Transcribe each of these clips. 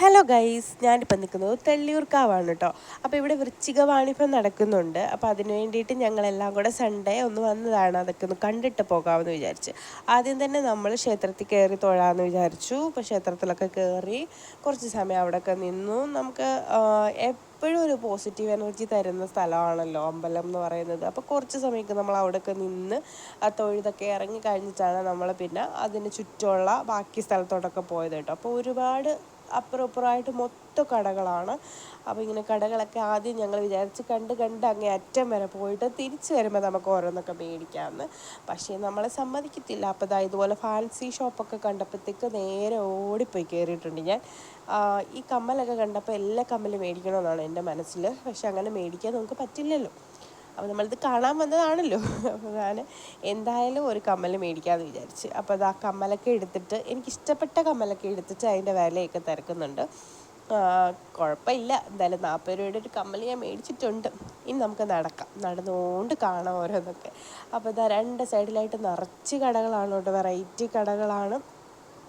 Hello guys ഞാനിപ്പോൾ നിൽക്കുന്നത് തെള്ളിയൂർക്കാവാണ് കേട്ടോ അപ്പോൾ ഇവിടെ വൃശ്ചിക വാണിഭം നടക്കുന്നുണ്ട്. അപ്പോൾ അതിന് വേണ്ടിയിട്ട് ഞങ്ങളെല്ലാം കൂടെ സൺഡേ ഒന്ന് വന്നതാണ്. അതൊക്കെ ഒന്ന് കണ്ടിട്ട് പോകാമെന്ന് വിചാരിച്ച്. ആദ്യം തന്നെ നമ്മൾ ക്ഷേത്രത്തിൽ കയറി തൊഴാമെന്ന് വിചാരിച്ചു. അപ്പോൾ ക്ഷേത്രത്തിലൊക്കെ കയറി കുറച്ച് സമയം അവിടെയൊക്കെ നിന്നു. നമുക്ക് എപ്പോഴും ഒരു പോസിറ്റീവ് എനർജി തരുന്ന സ്ഥലമാണല്ലോ അമ്പലം എന്ന് പറയുന്നത്. അപ്പോൾ കുറച്ച് സമയമൊക്കെ നമ്മൾ അവിടെയൊക്കെ നിന്ന് ആ തൊഴുതൊക്കെ ഇറങ്ങി കഴിഞ്ഞിട്ടാണ് നമ്മൾ പിന്നെ അതിന് ചുറ്റുമുള്ള ബാക്കി സ്ഥലത്തോട്ടൊക്കെ പോയത് കേട്ടോ. അപ്പോൾ ഒരുപാട് അപ്പുറം ഇപ്പുറമായിട്ട് മൊത്തം കടകളാണ്. അപ്പോൾ ഇങ്ങനെ കടകളൊക്കെ ആദ്യം ഞങ്ങൾ വിചാരിച്ച് കണ്ട് കണ്ട് അങ്ങേ അറ്റം വരെ പോയിട്ട് തിരിച്ചു വരുമ്പോൾ നമുക്ക് ഓരോന്നൊക്കെ മേടിക്കാമെന്ന് പക്ഷേ നമ്മളെ സമ്മതിക്കത്തില്ല. അപ്പോൾ ഇതാ ഇതുപോലെ ഫാൻസി ഷോപ്പൊക്കെ കണ്ടപ്പോഴത്തേക്ക് നേരെ ഓടിപ്പോയി കയറിയിട്ടുണ്ട് ഞാൻ. ഈ കമ്മലൊക്കെ കണ്ടപ്പോൾ എല്ലാ കമ്മലും മേടിക്കണമെന്നാണ് എന്റെ മനസ്സിൽ പക്ഷെ അങ്ങനെ മേടിക്കാൻ നമുക്ക് പറ്റില്ലല്ലോ. അപ്പോൾ നമ്മളിത് കാണാൻ വന്നതാണല്ലോ. അപ്പോൾ ഞാൻ എന്തായാലും ഒരു കമ്മൽ മേടിക്കാമെന്ന് വിചാരിച്ച്. അപ്പോൾ അത് ആ കമ്മലൊക്കെ എടുത്തിട്ട് എനിക്കിഷ്ടപ്പെട്ട കമ്മലൊക്കെ എടുത്തിട്ട് അതിന്റെ വിലയൊക്കെ തിരക്കുന്നുണ്ട്. കുഴപ്പമില്ല. എന്തായാലും നാൽപ്പത് രൂപയുടെ ഒരു കമ്മൽ ഞാൻ മേടിച്ചിട്ടുണ്ട്. ഇനി നമുക്ക് നടക്കാം. നടന്നുകൊണ്ട് കാണാം ഓരോന്നൊക്കെ. അപ്പോൾ ഇതാ രണ്ട് സൈഡിലായിട്ട് നിറച്ച് കടകളാണ് കേട്ടോ. വെറൈറ്റി കടകളാണ്.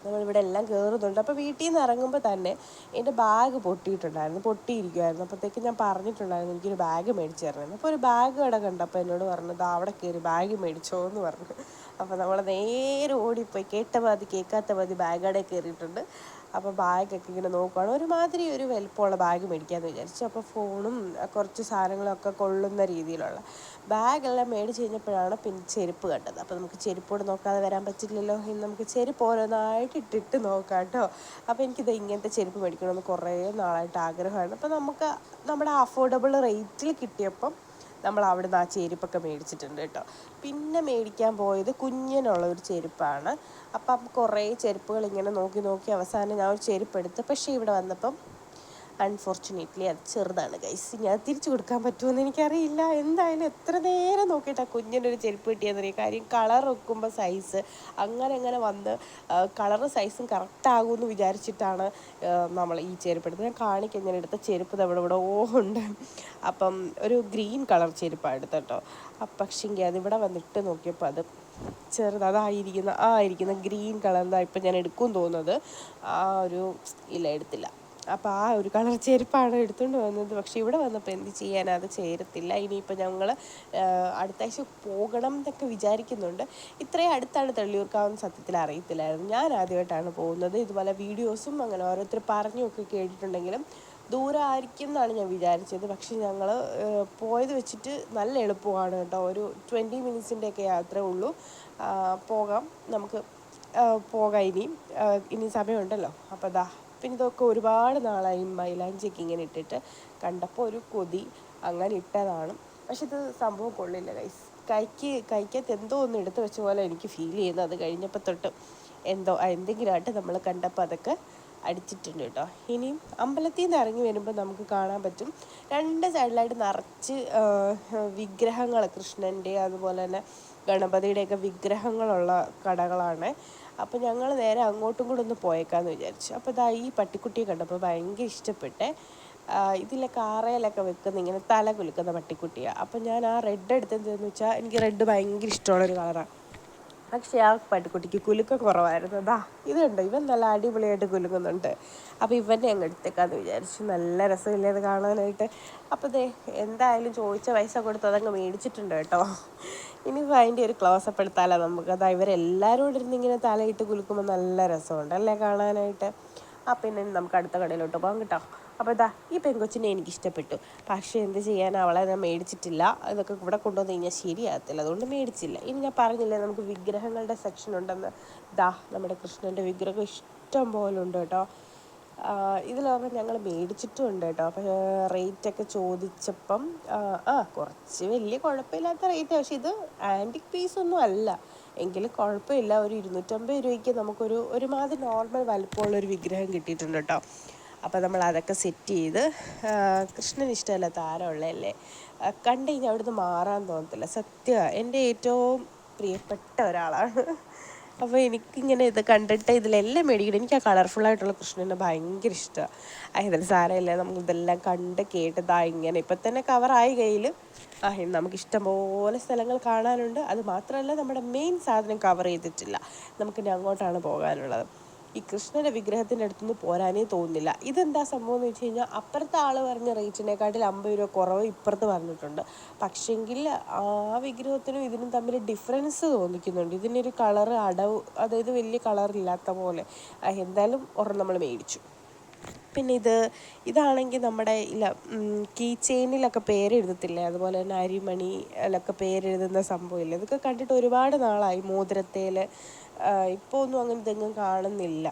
നമ്മളിവിടെ എല്ലാം കയറുന്നുണ്ട് അപ്പോൾ വീട്ടിൽ നിന്ന് ഇറങ്ങുമ്പോൾ തന്നെ എന്റെ ബാഗ് പൊട്ടിയിട്ടുണ്ടായിരുന്നു. പൊട്ടിയിരിക്കുമായിരുന്നു അപ്പോഴത്തേക്ക് ഞാൻ പറഞ്ഞിട്ടുണ്ടായിരുന്നു എനിക്കൊരു ബാഗ് മേടിച്ച് തരണം അപ്പോൾ ഒരു ബാഗ് കട കണ്ടപ്പോൾ എന്നോട് പറഞ്ഞത് അവിടെ കയറി ബാഗ് മേടിച്ചോ എന്ന് പറഞ്ഞു. അപ്പോൾ നമ്മൾ നേരെ ഓടിപ്പോയി. കേട്ട മതി കേൾക്കാത്ത മതി ബാഗ് കടയിൽ കയറിയിട്ടുണ്ട് അപ്പോൾ ബാഗൊക്കെ ഇങ്ങനെ നോക്കുവാണ്. ഒരുമാതിരി ഒരു വലുപ്പമുള്ള ബാഗ് മേടിക്കാമെന്ന് വിചാരിച്ചു. അപ്പോൾ ഫോണും കുറച്ച് സാധനങ്ങളൊക്കെ കൊള്ളുന്ന രീതിയിലുള്ള ബാഗെല്ലാം മേടിച്ച് കഴിഞ്ഞപ്പോഴാണ് പിന്നെ ചെരുപ്പ് കണ്ടത്. അപ്പോൾ നമുക്ക് ചെരുപ്പോട് നോക്കാതെ വരാൻ പറ്റില്ലല്ലോ. ഇനി നമുക്ക് ചെരുപ്പ് ഓരോന്നായിട്ട് ഇട്ടിട്ട് നോക്കാം കേട്ടോ. അപ്പോൾ എനിക്കിത് ഇങ്ങനത്തെ ചെരുപ്പ് മേടിക്കണമെന്ന് കുറേ നാളായിട്ട് ആഗ്രഹമാണ്. അപ്പോൾ നമുക്ക് നമ്മുടെ അഫോർഡബിൾ റേറ്റിൽ കിട്ടിയപ്പം നമ്മൾ അവിടുന്ന് ആ ചെരുപ്പൊക്കെ മേടിച്ചിട്ടുണ്ട് കേട്ടോ. പിന്നെ മേടിക്കാൻ പോയത് കുഞ്ഞിനുള്ള ഒരു ചെരുപ്പാണ്. അപ്പം കുറേ ചെരുപ്പുകൾ ഇങ്ങനെ നോക്കി നോക്കി അവസാനം ഞാൻ ഒരു ചെരുപ്പ് എടുത്ത് പക്ഷേ ഇവിടെ വന്നപ്പം അൺഫോർച്ചുനേറ്റ്ലി അത് ചെറുതാണ് ഗൈസ് ഞാൻ തിരിച്ചു കൊടുക്കാൻ പറ്റുമെന്ന് എനിക്കറിയില്ല. എന്തായാലും എത്ര നേരം നോക്കിയിട്ടാണ് കുഞ്ഞിനൊരു ചെരുപ്പ് കിട്ടിയെന്നറിയാം കാര്യം കളർ വെക്കുമ്പോൾ സൈസ് അങ്ങനെ അങ്ങനെ വന്ന് കളറ് സൈസും കറക്റ്റ് ആകുമെന്ന് വിചാരിച്ചിട്ടാണ് നമ്മൾ ഈ ചെരുപ്പ് എടുത്തത്. ഞാൻ കാണിക്കാൻ ഞാൻ എടുത്ത ചെരുപ്പ് ഇവിടെ ഇവിടെ ഓ ഉണ്ട്. അപ്പം ഒരു ഗ്രീൻ കളർ ചെരുപ്പാണ് എടുത്തട്ടോ പക്ഷെങ്കിൽ അതിവിടെ വന്നിട്ട് നോക്കിയപ്പോൾ അത് ചെറുത് അതായിരിക്കുന്ന ആ ഇരിക്കുന്ന ഗ്രീൻ കളർ ഇപ്പം ഞാൻ എടുക്കും തോന്നുന്നത്. ആ ഒരു ഇല്ല എടുത്തില്ല. അപ്പോൾ ആ ഒരു കളർ ചെരുപ്പാണ് എടുത്തുകൊണ്ട് വന്നത്. പക്ഷേ ഇവിടെ വന്നപ്പോൾ എന്ത് ചെയ്യാൻ അത് ചേരത്തില്ല. ഇനിയിപ്പോൾ ഞങ്ങൾ അടുത്ത ആഴ്ച പോകണം എന്നൊക്കെ വിചാരിക്കുന്നുണ്ട്. ഇത്രയും അടുത്താണ് തെള്ളിയൂർക്കാവെന്ന് സത്യത്തിൽ അറിയത്തില്ലായിരുന്നു. ഞാൻ ആദ്യമായിട്ടാണ് പോകുന്നത്. ഇതുപോലെ വീഡിയോസും അങ്ങനെ ഓരോരുത്തർ പറഞ്ഞുമൊക്കെ കേട്ടിട്ടുണ്ടെങ്കിലും ദൂരം ആയിരിക്കും എന്നാണ് ഞാൻ വിചാരിച്ചത്. പക്ഷേ ഞങ്ങൾ പോയത് വെച്ചിട്ട് നല്ല എളുപ്പമാണ് കേട്ടോ. ഒരു ട്വന്റി മിനിറ്റ്സിന്റെയൊക്കെ യാത്ര ഉള്ളൂ. പോകാം. നമുക്ക് പോകാം ഇനി. ഇനി സമയമുണ്ടല്ലോ. അപ്പോൾ ദാ പിന്നെ ഇതൊക്കെ ഒരുപാട് നാളായി മൈലാഞ്ചിയൊക്കെ ഇങ്ങനെ ഇട്ടിട്ട് കണ്ടപ്പോൾ ഒരു കൊതി അങ്ങനെ ഇട്ടതാണ്. പക്ഷെ ഇത് സംഭവം കൊള്ളില്ല കൈസ് കൈക്ക് കൈക്കകത്ത് എന്തോ ഒന്ന് എടുത്തു വെച്ച പോലെ എനിക്ക് ഫീൽ ചെയ്യുന്നു. അത് കഴിഞ്ഞപ്പോൾ തൊട്ട് എന്തോ എന്തെങ്കിലും ആയിട്ട് നമ്മൾ കണ്ടപ്പോൾ അതൊക്കെ അടിച്ചിട്ടുണ്ട് കേട്ടോ. ഇനിയും അമ്പലത്തിൽ നിന്ന് ഇറങ്ങി വരുമ്പോൾ നമുക്ക് കാണാൻ പറ്റും. രണ്ട് സൈഡിലായിട്ട് നിറച്ച് വിഗ്രഹങ്ങൾ കൃഷ്ണന്റെ അതുപോലെ തന്നെ ഗണപതിയുടെയൊക്കെ വിഗ്രഹങ്ങളുള്ള കടകളാണ്. അപ്പോൾ ഞങ്ങൾ നേരെ അങ്ങോട്ടും കൂടെ ഒന്ന് പോയേക്കാന്ന് വിചാരിച്ചു. അപ്പോൾ ഇതാ ഈ പട്ടിക്കുട്ടിയെ കണ്ടപ്പോൾ ഭയങ്കര ഇഷ്ടപ്പെട്ടേ ഇതിലെ കാറയിലൊക്കെ വെക്കുന്ന ഇങ്ങനെ തല കുലുക്കുന്ന പട്ടിക്കുട്ടിയാണ് അപ്പം ഞാൻ ആ റെഡ് എടുത്തതെന്ന് വെച്ചാൽ എനിക്ക് റെഡ് ഭയങ്കര ഇഷ്ടമുള്ളൊരു കളറാണ് പക്ഷേ ആ പട്ടിക്കുട്ടിക്ക് കുലുക്ക കുറവായിരുന്നു. അതാ ഇത് കണ്ടോ? ഇവൻ നല്ല അടിപൊളിയായിട്ട് കുലുങ്ങുന്നുണ്ട്. അപ്പോൾ ഇവന്റെ അങ്ങ് എടുത്തേക്കാന്ന് വിചാരിച്ചു. നല്ല രസമില്ലേ അത് കാണാനായിട്ട്. അപ്പോൾ ദേ എന്തായാലും ചോദിച്ച പൈസ കൊടുത്ത് അതങ്ങ് മേടിച്ചിട്ടുണ്ട് കേട്ടോ. ഇനി അതിന്റെ ഒരു ക്ലോസപ്പ് എടുത്താലോ നമുക്ക്. അതാ ഇവരെല്ലാവരും കൂടെ ഇരുന്ന് ഇങ്ങനെ തലയിട്ട് കുലുക്കുമ്പോൾ നല്ല രസമുണ്ട് അല്ലേ കാണാനായിട്ട്? ആ പിന്നെ നമുക്ക് അടുത്ത കടയിലോട്ട് പോകാം കേട്ടോ. അപ്പോൾ ഇതാ ഈ പെൺകൊച്ചിനെ എനിക്ക് ഇഷ്ടപ്പെട്ടു. പക്ഷേ എന്ത് ചെയ്യാൻ അവളെ ഞാൻ മേടിച്ചിട്ടില്ല. ഇതൊക്കെ ഇവിടെ കൊണ്ടുവന്ന് കഴിഞ്ഞാൽ ശരിയാകത്തില്ല. അതുകൊണ്ട് മേടിച്ചില്ല. ഇനി ഞാൻ പറഞ്ഞില്ലേ നമുക്ക് വിഗ്രഹങ്ങളുടെ സെക്ഷൻ ഉണ്ടെന്ന്. ദാ നമ്മുടെ കൃഷ്ണന്റെ വിഗ്രഹം ഇഷ്ടം പോലെ ഉണ്ട് കേട്ടോ. ഇതിലൊക്കെ ഞങ്ങൾ മേടിച്ചിട്ടുമുണ്ട് കേട്ടോ. അപ്പോൾ റേറ്റൊക്കെ ചോദിച്ചപ്പം ആ കുറച്ച് വലിയ കുഴപ്പമില്ലാത്ത റേറ്റ്. പക്ഷെ ഇത് ആന്റിക് പീസ് ഒന്നും അല്ല. എങ്കിലും കുഴപ്പമില്ല. ഒരു ഇരുന്നൂറ്റമ്പത് രൂപയ്ക്ക് നമുക്കൊരു ഒരുമാതിരി നോർമൽ വലുപ്പമുള്ളൊരു വിഗ്രഹം കിട്ടിയിട്ടുണ്ട് കേട്ടോ. അപ്പോൾ നമ്മൾ അതൊക്കെ സെറ്റ് ചെയ്ത് കൃഷ്ണൻ ഇഷ്ടമല്ല താരമുള്ളതല്ലേ? കണ്ടു കഴിഞ്ഞാൽ അവിടുന്ന് മാറാൻ തോന്നത്തില്ല. സത്യമാണ് എന്റെ ഏറ്റവും പ്രിയപ്പെട്ട ഒരാളാണ്. അപ്പോൾ എനിക്കിങ്ങനെ ഇത് കണ്ടിട്ട് ഇതിലെല്ലാം മേടിക്കണം. എനിക്ക് ആ കളർഫുള്ളായിട്ടുള്ള കൃഷ്ണനെ ഭയങ്കര ഇഷ്ടമാണ് അതിൽ സാരമില്ല. നമുക്ക് ഇതെല്ലാം കണ്ട് കേട്ടതാ ഇങ്ങനെ ഇപ്പം തന്നെ കവറായി കയ്യിൽ. ആ നമുക്ക് ഇഷ്ടംപോലെ സ്ഥലങ്ങൾ കാണാനുണ്ട്. അത് മാത്രമല്ല നമ്മുടെ മെയിൻ സാധനം കവർ ചെയ്തിട്ടില്ല. നമുക്കിനി അങ്ങോട്ടാണ് പോകാനുള്ളത്. ഈ കൃഷ്ണന്റെ വിഗ്രഹത്തിന്റെ അടുത്തുനിന്ന് പോരാനേ തോന്നുന്നില്ല. ഇതെന്താ സംഭവം എന്ന് വെച്ച് കഴിഞ്ഞാൽ അപ്പുറത്തെ ആൾ പറഞ്ഞ റേറ്റിനെക്കാട്ടിൽ അമ്പത് രൂപ കുറവ് ഇപ്പുറത്ത് പറഞ്ഞിട്ടുണ്ട്. പക്ഷെങ്കിൽ ആ വിഗ്രഹത്തിനും ഇതിനും തമ്മിൽ ഡിഫറൻസ് തോന്നിക്കുന്നുണ്ട്. ഇതിനൊരു കളർ അടവ് അതായത് വലിയ കളറില്ലാത്ത പോലെ. എന്തായാലും ഒരെണ്ണം നമ്മൾ മേടിച്ചു. പിന്നെ ഇത് ഇതാണെങ്കിൽ നമ്മുടെ ഇല്ല കീ ചെയിനിലൊക്കെ പേരെഴുതത്തില്ലേ? അതുപോലെ തന്നെ അരിമണിയിലൊക്കെ പേരെഴുതുന്ന സംഭവമില്ല ഇതൊക്കെ കണ്ടിട്ട് ഒരുപാട് നാളായി മോതിരത്തേൽ ഇപ്പോൾ ഒന്നും അങ്ങനെ ഇതെങ്ങും കാണുന്നില്ല.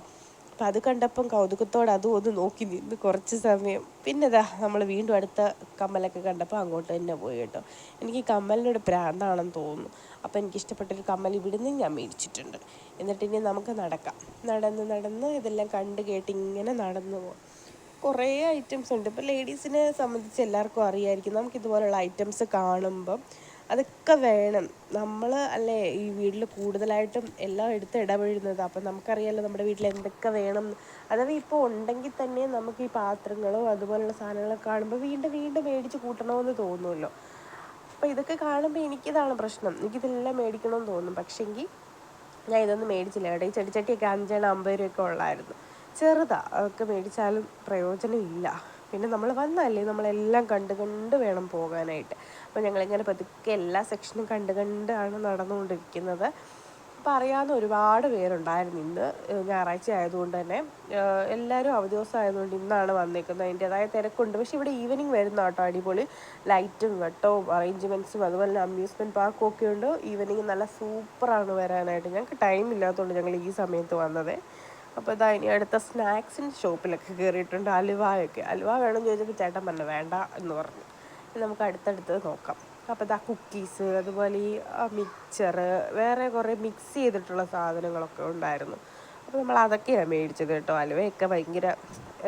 അപ്പം അത് കണ്ടപ്പം കൗതുകത്തോടെ അതും ഒന്ന് നോക്കി നിന്ന് കുറച്ച് സമയം. പിന്നെ ഇതാ നമ്മൾ വീണ്ടും അടുത്ത കമ്മലൊക്കെ കണ്ടപ്പോൾ അങ്ങോട്ട് തന്നെ പോയി കേട്ടോ. എനിക്ക് കമ്മലിനോട് പ്രാന്താണെന്ന് തോന്നുന്നു. അപ്പോൾ എനിക്ക് ഇഷ്ടപ്പെട്ടൊരു കമ്മൽ ഇവിടുന്ന് ഞാൻ മേടിച്ചിട്ടുണ്ട്. എന്നിട്ട് ഇനി നമുക്ക് നടക്കാം. നടന്ന് നടന്ന് ഇതെല്ലാം കണ്ട് കേട്ട് ഇങ്ങനെ നടന്നു പോകാം കുറേ ഐറ്റംസ് ഉണ്ട്. ഇപ്പോൾ ലേഡീസിനെ സംബന്ധിച്ച് എല്ലാവർക്കും അറിയായിരിക്കും. നമുക്ക് ഇതുപോലുള്ള ഐറ്റംസ് കാണുമ്പം അതൊക്കെ വേണം. നമ്മൾ അല്ലേ ഈ വീട്ടിൽ കൂടുതലായിട്ടും എല്ലാം എടുത്ത് ഇടപെടുന്നത് അപ്പം നമുക്കറിയാമല്ലോ നമ്മുടെ വീട്ടിൽ എന്തൊക്കെ വേണം. അഥവാ ഇപ്പോൾ ഉണ്ടെങ്കിൽ തന്നെ നമുക്ക് ഈ പാത്രങ്ങളോ അതുപോലുള്ള സാധനങ്ങളൊക്കെ കാണുമ്പോൾ വീണ്ടും വീണ്ടും മേടിച്ച് കൂട്ടണമെന്ന് തോന്നുമല്ലോ അപ്പോൾ ഇതൊക്കെ കാണുമ്പോൾ എനിക്കിതാണ് പ്രശ്നം. എനിക്കിതെല്ലാം മേടിക്കണമെന്ന് തോന്നും. പക്ഷേങ്കിൽ ഞാൻ ഇതൊന്നും മേടിച്ചില്ല. കേട്ടോ ഈ ചെടിച്ചട്ടിയൊക്കെ അഞ്ചെണ്ണം അമ്പത് രൂപയൊക്കെ ഉള്ളായിരുന്നു. ചെറുതാണ് അതൊക്കെ മേടിച്ചാലും പ്രയോജനമില്ല. പിന്നെ നമ്മൾ വന്നല്ലേ നമ്മളെല്ലാം കണ്ട് കണ്ട് വേണം പോകാനായിട്ട്. അപ്പോൾ ഞങ്ങളിങ്ങനെ പതുക്കെ എല്ലാ സെക്ഷനും കണ്ട് കണ്ടാണ് നടന്നുകൊണ്ടിരിക്കുന്നത്. അപ്പോൾ അറിയാവുന്ന ഒരുപാട് പേരുണ്ടായിരുന്നു ഇന്ന് ഞായറാഴ്ച ആയതുകൊണ്ട് തന്നെ. എല്ലാവരും അവധി ദിവസം ആയതുകൊണ്ട് ഇന്നാണ് വന്നേക്കുന്നത്. അതിന്റെതായ തിരക്കുണ്ട്. പക്ഷേ ഇവിടെ ഈവനിങ് വരുന്ന കേട്ടോ അടിപൊളി. ലൈറ്റും വെട്ടവും അറേഞ്ച്മെന്റ്സും അതുപോലെ തന്നെ അമ്യൂസ്മെന്റ് പാർക്കും ഒക്കെ ഉണ്ട്. ഈവനിങ് നല്ല സൂപ്പറാണ് വരാനായിട്ട്. ഞങ്ങൾക്ക് ടൈം ഇല്ലാത്തതുകൊണ്ട് ഞങ്ങൾ ഈ സമയത്ത് വന്നത്. അപ്പോൾ ഇതാ ഇനി അടുത്ത സ്നാക്സിന്റെ ഷോപ്പിലൊക്കെ കയറിയിട്ടുണ്ട് അലുവായൊക്കെ അലുവ വേണമെന്ന് ചോദിച്ചപ്പോൾ ചേട്ടൻ പറഞ്ഞു വേണ്ട എന്ന് പറഞ്ഞു. നമുക്ക് അടുത്തടുത്ത് നോക്കാം. അപ്പോൾ ഇതാ കുക്കീസ് അതുപോലെ ഈ മിക്സർ വേറെ കുറേ മിക്സ് ചെയ്തിട്ടുള്ള സാധനങ്ങളൊക്കെ ഉണ്ടായിരുന്നു. അപ്പോൾ നമ്മൾ അതൊക്കെയാണ് മേടിച്ചത് കേട്ടോ. അലുവയൊക്കെ ഭയങ്കര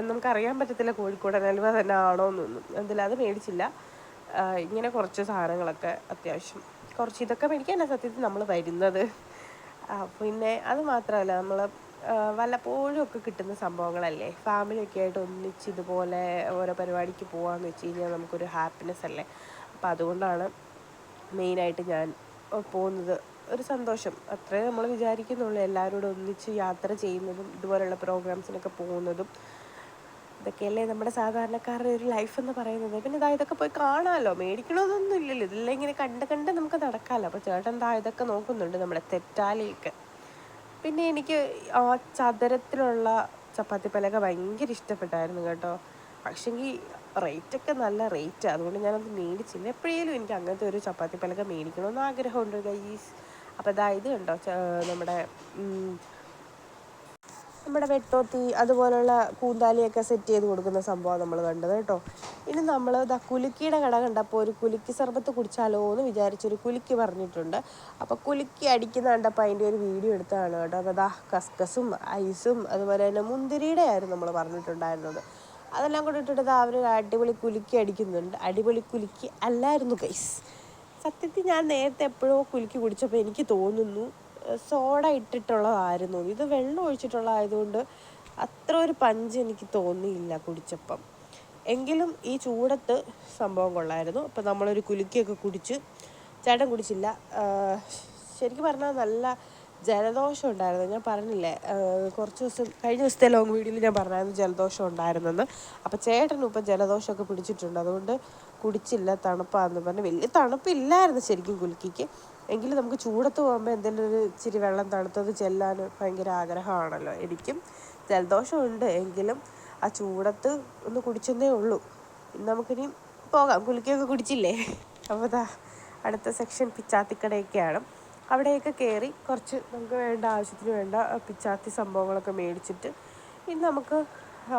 നമുക്കറിയാൻ പറ്റത്തില്ല കോഴിക്കോടൻ അലുവ തന്നെ ആണോ എന്നൊന്നും. എന്തായാലും അത് മേടിച്ചില്ല. ഇങ്ങനെ കുറച്ച് സാധനങ്ങളൊക്കെ അത്യാവശ്യം. കുറച്ച് ഇതൊക്കെ മേടിക്കാനാണ് സത്യത്തിൽ നമ്മൾ വരുന്നത്. പിന്നെ അത് മാത്രമല്ല നമ്മൾ വല്ലപ്പോഴും ഒക്കെ കിട്ടുന്ന സംഭവങ്ങളല്ലേ? ഫാമിലിയൊക്കെ ആയിട്ട് ഒന്നിച്ച് ഇതുപോലെ ഓരോ പരിപാടിക്ക് പോകാമെന്ന് വെച്ച് കഴിഞ്ഞാൽ നമുക്കൊരു ഹാപ്പിനെസ് അല്ലേ? അപ്പോൾ അതുകൊണ്ടാണ് മെയിനായിട്ട് ഞാൻ പോകുന്നത്. ഒരു സന്തോഷം. അത്രേ നമ്മൾ വിചാരിക്കുന്നുള്ളൂ. എല്ലാവരോടും ഒന്നിച്ച് യാത്ര ചെയ്യുന്നതും ഇതുപോലെയുള്ള പ്രോഗ്രാംസിനൊക്കെ പോകുന്നതും. ഇതൊക്കെയല്ലേ നമ്മുടെ സാധാരണക്കാരുടെ ഒരു ലൈഫ് എന്ന് പറയുന്നത്. പിന്നെ ഇതാ ഇതൊക്കെ പോയി കാണാമല്ലോ മേടിക്കണമെന്നൊന്നും ഇല്ലല്ലോ. ഇതെല്ലാം ഇങ്ങനെ കണ്ട് കണ്ട് നമുക്ക് നടക്കാമല്ലോ അപ്പോൾ ചേട്ടൻ ഇതാ ഇതൊക്കെ നോക്കുന്നുണ്ട് നമ്മുടെ തെറ്റാലിയൊക്കെ പിന്നെ എനിക്ക് ആ ചതുരത്തിലുള്ള ചപ്പാത്തി പലക ഭയങ്കര ഇഷ്ടപ്പെട്ടായിരുന്നു കേട്ടോ. പക്ഷെങ്കിൽ റേറ്റൊക്കെ നല്ല റേറ്റ്. അതുകൊണ്ട് ഞാനത് മേടിച്ചില്ല. എപ്പോഴേലും എനിക്ക് അങ്ങനത്തെ ഒരു ചപ്പാത്തി പലക മേടിക്കണമെന്ന് ആഗ്രഹമുണ്ട് ഗൈസ് അപ്പോൾ അതായത് കണ്ടോ? നമ്മുടെ നമ്മുടെ വെട്ടോത്തി അതുപോലുള്ള കൂന്താലിയൊക്കെ സെറ്റ് ചെയ്ത് കൊടുക്കുന്ന സംഭവം നമ്മൾ കണ്ടത് കേട്ടോ. ഇനി നമ്മൾ ഇതാ കുലുക്കിയുടെ കട കണ്ടപ്പോൾ ഒരു കുലുക്കി സർബത്ത് കുടിച്ചാലോ എന്ന് വിചാരിച്ചൊരു കുലുക്കി പറഞ്ഞിട്ടുണ്ട്. അപ്പോൾ കുലുക്കി അടിക്കുന്ന കണ്ടപ്പോൾ അതിന്റെ ഒരു വീഡിയോ എടുത്താണ് കേട്ടോ. അപ്പോൾ അതാ കസ്കസും ഐസും അതുപോലെ തന്നെ മുന്തിരിയുടെ ആയിരുന്നു നമ്മൾ പറഞ്ഞിട്ടുണ്ടായിരുന്നത്. അതെല്ലാം കൂടെ ഇട്ടിട്ട് അവർ അടിപൊളി കുലുക്കി അടിക്കുന്നുണ്ട്. അടിപൊളി കുലുക്കി അല്ലായിരുന്നു ഗൈസ് സത്യത്തിൽ ഞാൻ നേരത്തെ എപ്പോഴോ കുലുക്കി കുടിച്ചപ്പോൾ എനിക്ക് തോന്നുന്നു സോഡ ഇട്ടിട്ടുള്ളതായിരുന്നു. ഇത് വെള്ളം ഒഴിച്ചിട്ടുള്ളതായതുകൊണ്ട് അത്ര ഒരു പഞ്ച് എനിക്ക് തോന്നിയില്ല കുടിച്ചപ്പം. എങ്കിലും ഈ ചൂടത്ത് സംഭവം കൊള്ളായിരുന്നു. അപ്പം നമ്മളൊരു കുലുക്കിയൊക്കെ കുടിച്ച് ചേട്ടൻ കുടിച്ചില്ല. ശരിക്കും പറഞ്ഞാൽ നല്ല ജലദോഷം ഉണ്ടായിരുന്നു. ഞാൻ പറഞ്ഞില്ലേ കുറച്ച് ദിവസം കഴിഞ്ഞ ദിവസത്തെ ലോങ് വീഡിയോയിൽ ഞാൻ പറഞ്ഞായിരുന്നു ജലദോഷം ഉണ്ടായിരുന്നെന്ന്. അപ്പോൾ ചേട്ടനും ഇപ്പം ജലദോഷമൊക്കെ പിടിച്ചിട്ടുണ്ട്. അതുകൊണ്ട് കുടിച്ചില്ല തണുപ്പാന്ന് പറഞ്ഞ്. വലിയ തണുപ്പില്ലായിരുന്നു ശരിക്കും കുലുക്കിക്ക്. എങ്കിലും നമുക്ക് ചൂടത്ത് പോകുമ്പോൾ എന്തെങ്കിലും ഒരു ഇച്ചിരി വെള്ളം തണുത്തത് ചെല്ലാൻ ഭയങ്കര ആഗ്രഹമാണല്ലോ. എനിക്കും ജലദോഷമുണ്ട് എങ്കിലും ആ ചൂടത്ത് ഒന്ന് കുടിച്ചെന്നേ ഉള്ളൂ. നമുക്കിനി പോകാം. കുളിക്കൊക്കെ കുടിച്ചില്ലേ? അപ്പോൾ ദാ അടുത്ത സെക്ഷൻ പിച്ചാത്തിക്കടയൊക്കെയാണ്. അവിടെയൊക്കെ കയറി കുറച്ച് നമുക്ക് വേണ്ട ആവശ്യത്തിന് വേണ്ട പിച്ചാത്തി സംഭവങ്ങളൊക്കെ മേടിച്ചിട്ട് ഇനി നമുക്ക്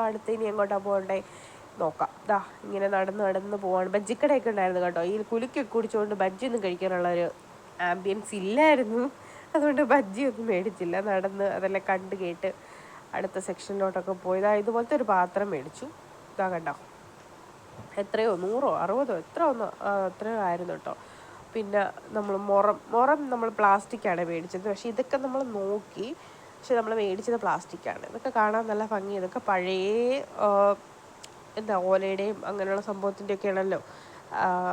അടുത്ത് ഇനി എങ്ങോട്ടാണ് പോകണ്ടേ നോക്കാം. ദാ ഇങ്ങനെ നടന്ന് നടന്ന് പോവാണ്. ബജ്ജിക്കടയൊക്കെ ഉണ്ടായിരുന്നു കേട്ടോ. ഈ കുലുക്കൊക്കെ കുടിച്ചുകൊണ്ട് ബജ്ജിയൊന്നും കഴിക്കാനുള്ള ഒരു ആംബിയൻസ് ഇല്ലായിരുന്നു. അതുകൊണ്ട് ബജ്ജിയൊന്നും മേടിച്ചില്ല. നടന്ന് അതെല്ലാം കണ്ട് കേട്ട് അടുത്ത സെക്ഷനിലോട്ടൊക്കെ പോയതാ ഇതാ ഇതുപോലത്തെ ഒരു പാത്രം മേടിച്ചു. ഇതാ കണ്ടോ? എത്രയോ? നൂറോ? അറുപതോ? എത്ര ഒന്നോ എത്രയോ ആയിരുന്നു കേട്ടോ. പിന്നെ നമ്മൾ മുറം മുറം നമ്മൾ പ്ലാസ്റ്റിക്കാണ് മേടിച്ചത്. പക്ഷേ ഇതൊക്കെ നമ്മൾ നോക്കി പക്ഷെ നമ്മൾ മേടിച്ചത് പ്ലാസ്റ്റിക്കാണ്. ഇതൊക്കെ കാണാൻ നല്ല ഭംഗി. ഇതൊക്കെ പഴയ എന്താ ഓലയുടെയും അങ്ങനെയുള്ള സംഭവത്തിന്റെയൊക്കെ ആണല്ലോ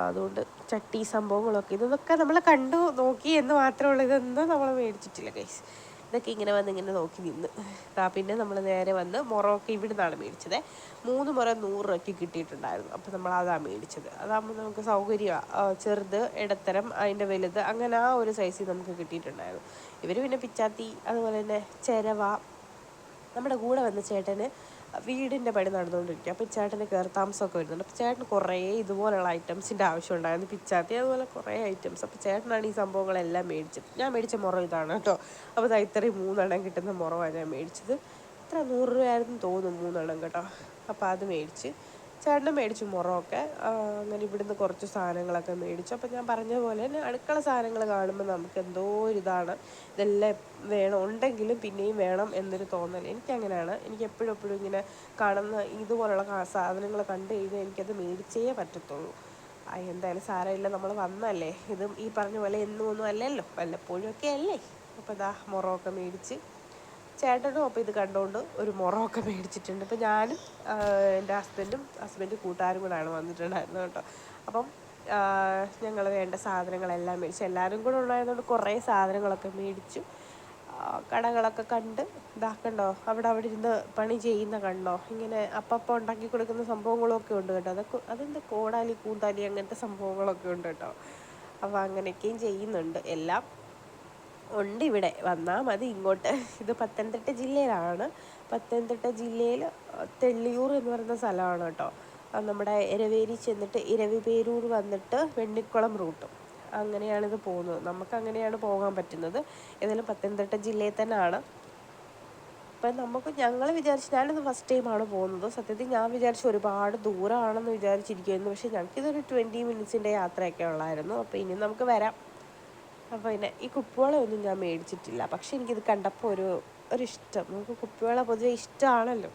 അതുകൊണ്ട് ചട്ടി സംഭവങ്ങളൊക്കെ ഇതൊക്കെ നമ്മൾ കണ്ടു നോക്കി എന്ന് മാത്രമേ ഉള്ളൂ ഇതൊന്നും നമ്മൾ മേടിച്ചിട്ടില്ല ഗൈസ് ഇതൊക്കെ ഇങ്ങനെ വന്ന് ഇങ്ങനെ നോക്കി നിന്ന്. ആ പിന്നെ നമ്മൾ നേരെ വന്ന് മുറമൊക്കെ ഇവിടെ നിന്നാണ് മേടിച്ചത്. മൂന്ന് മുറ നൂറ് രൂപയ്ക്ക് കിട്ടിയിട്ടുണ്ടായിരുന്നു. അപ്പോൾ നമ്മൾ അതാണ് മേടിച്ചത്. അതാകുമ്പോൾ നമുക്ക് സൗകര്യമാണ് ചെറുത് ഇടത്തരം അതിന്റെ വലുത് അങ്ങനെ ആ ഒരു സൈസിൽ നമുക്ക് കിട്ടിയിട്ടുണ്ടായിരുന്നു. ഇവർ പിന്നെ പിച്ചാത്തി അതുപോലെ തന്നെ ചിരവ. നമ്മുടെ കൂടെ വന്ന ചേട്ടന് വീടിന്റെ പണി നടന്നുകൊണ്ടിരിക്കുക. അപ്പോൾ ചേട്ടന് കയറി താമസമൊക്കെ വരുന്നുണ്ട്. അപ്പോൾ ചേട്ടന് കുറേ ഇതുപോലെയുള്ള ഐറ്റംസിന്റെ ആവശ്യം ഉണ്ടായിരുന്നു പിച്ചാത്തി അതുപോലെ കുറേ ഐറ്റംസ് അപ്പോൾ ചേട്ടനാണ് ഈ സംഭവങ്ങളെല്ലാം മേടിച്ചത്. ഞാൻ മേടിച്ച മുറ ഇതാണ് കേട്ടോ. അപ്പോൾ ഇതാ ഇത്രയും മൂന്നെണ്ണം കിട്ടുന്ന മുറവാണ് ഞാൻ മേടിച്ചത്. ഇത്ര നൂറ് രൂപയായിരുന്നു തോന്നുന്നു മൂന്നെണ്ണം കേട്ടോ. അപ്പോൾ അത് മേടിച്ച് ചേട്ടന് മേടിച്ചു മുറമൊക്കെ. അങ്ങനെ ഇവിടുന്ന് കുറച്ച് സാധനങ്ങളൊക്കെ മേടിച്ചു. അപ്പോൾ ഞാൻ പറഞ്ഞ പോലെ തന്നെ അടുക്കള സാധനങ്ങൾ കാണുമ്പോൾ നമുക്ക് എന്തോ ഒരു ഇതാണ്. ഇതെല്ലാം വേണം ഉണ്ടെങ്കിലും പിന്നെയും വേണം എന്നൊരു തോന്നൽ എനിക്കങ്ങനെയാണ് എനിക്ക് എപ്പോഴും എപ്പോഴും ഇങ്ങനെ കാണുന്ന ഇതുപോലുള്ള സാധനങ്ങൾ കണ്ടു കഴിഞ്ഞാൽ എനിക്കത് മേടിച്ചേ പറ്റത്തുള്ളൂ. എന്തായാലും സാരമില്ല. നമ്മൾ വന്നല്ലേ. ഇതും ഈ പറഞ്ഞ പോലെ എന്നും ഒന്നും അല്ലല്ലോ. വല്ലപ്പോഴും ഒക്കെ അല്ലേ? അപ്പോൾ ഇതാ മുറമൊക്കെ മേടിച്ച് ചേട്ടനും അപ്പോൾ ഇത് കണ്ടുകൊണ്ട് ഒരു മുറമൊക്കെ മേടിച്ചിട്ടുണ്ട്. അപ്പോൾ ഞാനും എന്റെ ഹസ്ബൻഡും ഹസ്ബൻഡ് കൂട്ടുകാരും കൂടാണ് വന്നിട്ടുണ്ടായിരുന്നത് കേട്ടോ. അപ്പം ഞങ്ങൾ വേണ്ട സാധനങ്ങളെല്ലാം മേടിച്ചു എല്ലാവരും കൂടെ ഉണ്ടായതുകൊണ്ട് കുറേ സാധനങ്ങളൊക്കെ മേടിച്ചു. കടകളൊക്കെ കണ്ട് ഇതാക്കണ്ടോ അവിടെ അവിടെ ഇരുന്ന് പണി ചെയ്യുന്ന കണ്ടോ ഇങ്ങനെ അപ്പം ഉണ്ടാക്കി കൊടുക്കുന്ന സംഭവങ്ങളൊക്കെ ഉണ്ട് കേട്ടോ. അതൊക്കെ അതെന്താ കോടാലി കൂന്താലി അങ്ങനത്തെ സംഭവങ്ങളൊക്കെ ഉണ്ട് കേട്ടോ. അപ്പോൾ അങ്ങനെയൊക്കെയും ചെയ്യുന്നുണ്ട്. എല്ലാം ഉണ്ട് ഇവിടെ വന്നാൽ മതി ഇങ്ങോട്ട്. ഇത് പത്തനംതിട്ട ജില്ലയിലാണ്. പത്തനംതിട്ട ജില്ലയിൽ തെള്ളിയൂർ എന്ന് പറയുന്ന സ്ഥലമാണ് കേട്ടോ. നമ്മുടെ ഇരവേരി ചെന്നിട്ട് ഇരവിപേരൂർ വന്നിട്ട് വെണ്ണിക്കുളം റൂട്ടും. അങ്ങനെയാണിത് പോകുന്നത്. നമുക്ക് അങ്ങനെയാണ് പോകാൻ പറ്റുന്നത്. ഏതായാലും പത്തനംതിട്ട ജില്ലയിൽ തന്നെയാണ്. അപ്പം നമുക്ക് ഞങ്ങൾ വിചാരിച്ചു ഞാനിത് ഫസ്റ്റ് ടൈമാണ് പോകുന്നത്. സത്യത്തിൽ ഞാൻ വിചാരിച്ചു ഒരുപാട് ദൂരമാണെന്ന് വിചാരിച്ചിരിക്കുമായിരുന്നു പക്ഷേ ഞങ്ങൾക്കിതൊരു ട്വന്റി മിനിറ്റ്സിന്റെ യാത്രയൊക്കെ ഉള്ളായിരുന്നു. അപ്പോൾ ഇനി നമുക്ക് വരാം. അപ്പോൾ പിന്നെ ഈ കുപ്പിവളയൊന്നും ഞാൻ മേടിച്ചിട്ടില്ല. പക്ഷെ എനിക്കിത് കണ്ടപ്പോൾ ഒരു ഒരു ഇഷ്ടം നമുക്ക് കുപ്പിവള പൊതുവെ ഇഷ്ടമാണല്ലോ.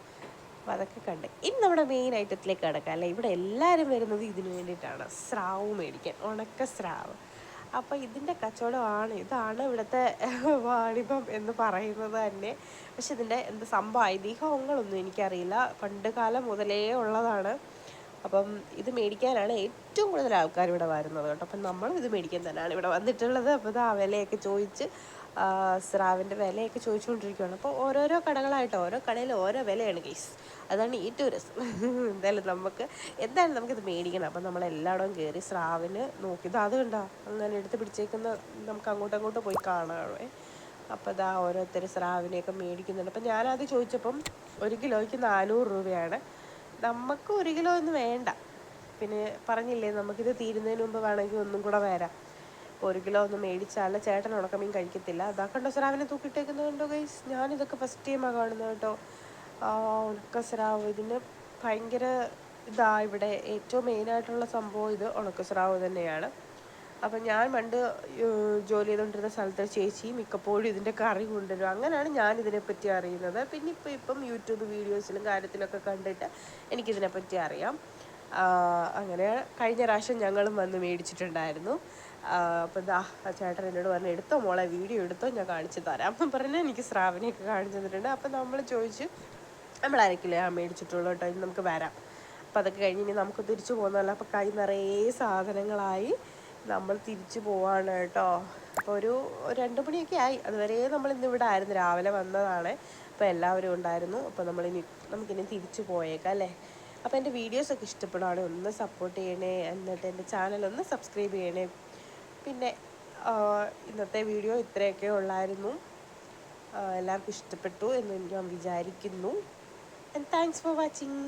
അപ്പോൾ അതൊക്കെ കണ്ട്. ഇനി നമ്മുടെ മെയിൻ ഐറ്റത്തിലേക്ക് കിടക്കാം. അല്ലേ? ഇവിടെ എല്ലാവരും വരുന്നത് ഇതിന് വേണ്ടിയിട്ടാണ്. സ്രാവ് മേടിക്കാൻ. ഉണക്ക സ്രാവ്. അപ്പോൾ ഇതിന്റെ കച്ചവടമാണ്. ഇതാണ് ഇവിടുത്തെ വാണിഭം എന്ന് പറയുന്നത് തന്നെ. പക്ഷെ ഇതിന്റെ എന്ത് സംഭവം? ഐതിഹ്യങ്ങളൊന്നും എനിക്കറിയില്ല. പണ്ട് കാലം മുതലേ ഉള്ളതാണ്. അപ്പം ഇത് മേടിക്കാനാണ് ഏറ്റവും കൂടുതൽ ആൾക്കാർ ഇവിടെ വരുന്നത് കേട്ടോ. അപ്പം നമ്മളും ഇത് മേടിക്കാൻ തന്നെയാണ് ഇവിടെ വന്നിട്ടുള്ളത്. അപ്പോൾ ആ വിലയൊക്കെ ചോദിച്ച് സ്രാവിന്റെ വിലയൊക്കെ ചോദിച്ചുകൊണ്ടിരിക്കുകയാണ് അപ്പോൾ ഓരോരോ കടകളായിട്ട് ഓരോ കടയിൽ ഓരോ വിലയാണ് കേസ് അതാണ് ഏറ്റവും രസം. എന്തായാലും നമുക്ക് എന്തായാലും നമുക്കിത് മേടിക്കണം. അപ്പം നമ്മൾ എല്ലായിടവും കയറി സ്രാവിന് നോക്കി. ഇത് അത് കണ്ടോ? അങ്ങനെ എടുത്ത് പിടിച്ചേക്കുന്ന നമുക്ക് അങ്ങോട്ടും അങ്ങോട്ടും പോയി കാണാമേ അപ്പോൾ ഇതാ ഓരോരുത്തർ സ്രാവിനെയൊക്കെ മേടിക്കുന്നുണ്ട്. അപ്പം ഞാനത് ചോദിച്ചപ്പം ഒരു കിലോയ്ക്ക് നാനൂറ് രൂപയാണ്. നമുക്ക് ഒരു കിലോ ഒന്നും വേണ്ട. പിന്നെ പറഞ്ഞില്ലേ നമുക്കിത് തീരുന്നതിന് മുമ്പ് വേണമെങ്കിൽ ഒന്നും കൂടെ വരാം. ഒരു കിലോ ഒന്നും മേടിച്ചാൽ ചേട്ടൻ ഉണക്കമീൻ കഴിക്കത്തില്ല. അതാ കണ്ടോ സ്രാവിനെ തൂക്കിട്ടേക്കുന്നുണ്ടോ ഗൈസ് ഞാനിതൊക്കെ ഫസ്റ്റ് ടൈമാണ് കാണുന്നത് കേട്ടോ. ഉണക്ക സ്രാവ്. ഇതിന് ഭയങ്കര ഇതാ ഇവിടെ ഏറ്റവും മെയിനായിട്ടുള്ള സംഭവം ഇത് ഉണക്ക സ്രാവ് തന്നെയാണ്. അപ്പം ഞാൻ പണ്ട് ജോലി ചെയ്തുകൊണ്ടിരുന്ന സ്ഥലത്തെ ചേച്ചി മിക്കപ്പോഴും ഇതിന്റെ കറി കൊണ്ടുവരും. അങ്ങനെയാണ് ഞാൻ ഇതിനെപ്പറ്റി അറിയുന്നത്. പിന്നെ ഇപ്പോൾ ഇപ്പം യൂട്യൂബ് വീഡിയോസിലും കാര്യത്തിലൊക്കെ കണ്ടിട്ട് എനിക്കിതിനെപ്പറ്റി അറിയാം. അങ്ങനെ കഴിഞ്ഞ പ്രാവശ്യം ഞങ്ങളും വന്ന് മേടിച്ചിട്ടുണ്ടായിരുന്നു. അപ്പോൾ ദാ ചേട്ടൻ എന്നോട് പറഞ്ഞു എടുത്തോ മോളെ വീഡിയോ എടുത്തോ ഞാൻ കാണിച്ചു തരാം. അപ്പം പറഞ്ഞു എനിക്ക് സ്രാവിനെയൊക്കെ കാണിച്ചു തന്നിട്ടുണ്ട്. അപ്പം നമ്മൾ ചോദിച്ചു നമ്മൾ അരക്കില്ല മേടിച്ചിട്ടുള്ളൂ കേട്ടോ ഇനി നമുക്ക് വരാം. അപ്പം അതൊക്കെ കഴിഞ്ഞ് ഇനി നമുക്ക് തിരിച്ചു പോകുന്നതല്ല അപ്പോൾ കൈ നിറയെ സാധനങ്ങളായി. നമ്മൾ തിരിച്ചു പോവാണ് കേട്ടോ. അപ്പോൾ ഒരു രണ്ട് മണിയൊക്കെ ആയി. അതുവരെ നമ്മൾ ഇന്ന് ഇവിടെ ആയിരുന്നു. രാവിലെ വന്നതാണ്. അപ്പോൾ എല്ലാവരും ഉണ്ടായിരുന്നു. അപ്പോൾ നമ്മളിനി നമുക്കിനി തിരിച്ചു പോയേക്കാം അല്ലേ? അപ്പോൾ എന്റെ വീഡിയോസൊക്കെ ഇഷ്ടപ്പെടുകയാണെങ്കിൽ ഒന്ന് സപ്പോർട്ട് ചെയ്യണേ. എന്നിട്ട് എന്റെ ചാനൽ ഒന്ന് സബ്സ്ക്രൈബ് ചെയ്യണേ. പിന്നെ ഇന്നത്തെ വീഡിയോ ഇത്രയൊക്കെ ഉള്ളായിരുന്നു. എല്ലാവർക്കും ഇഷ്ടപ്പെട്ടു എന്ന് ഞാൻ വിചാരിക്കുന്നു. And thanks for watching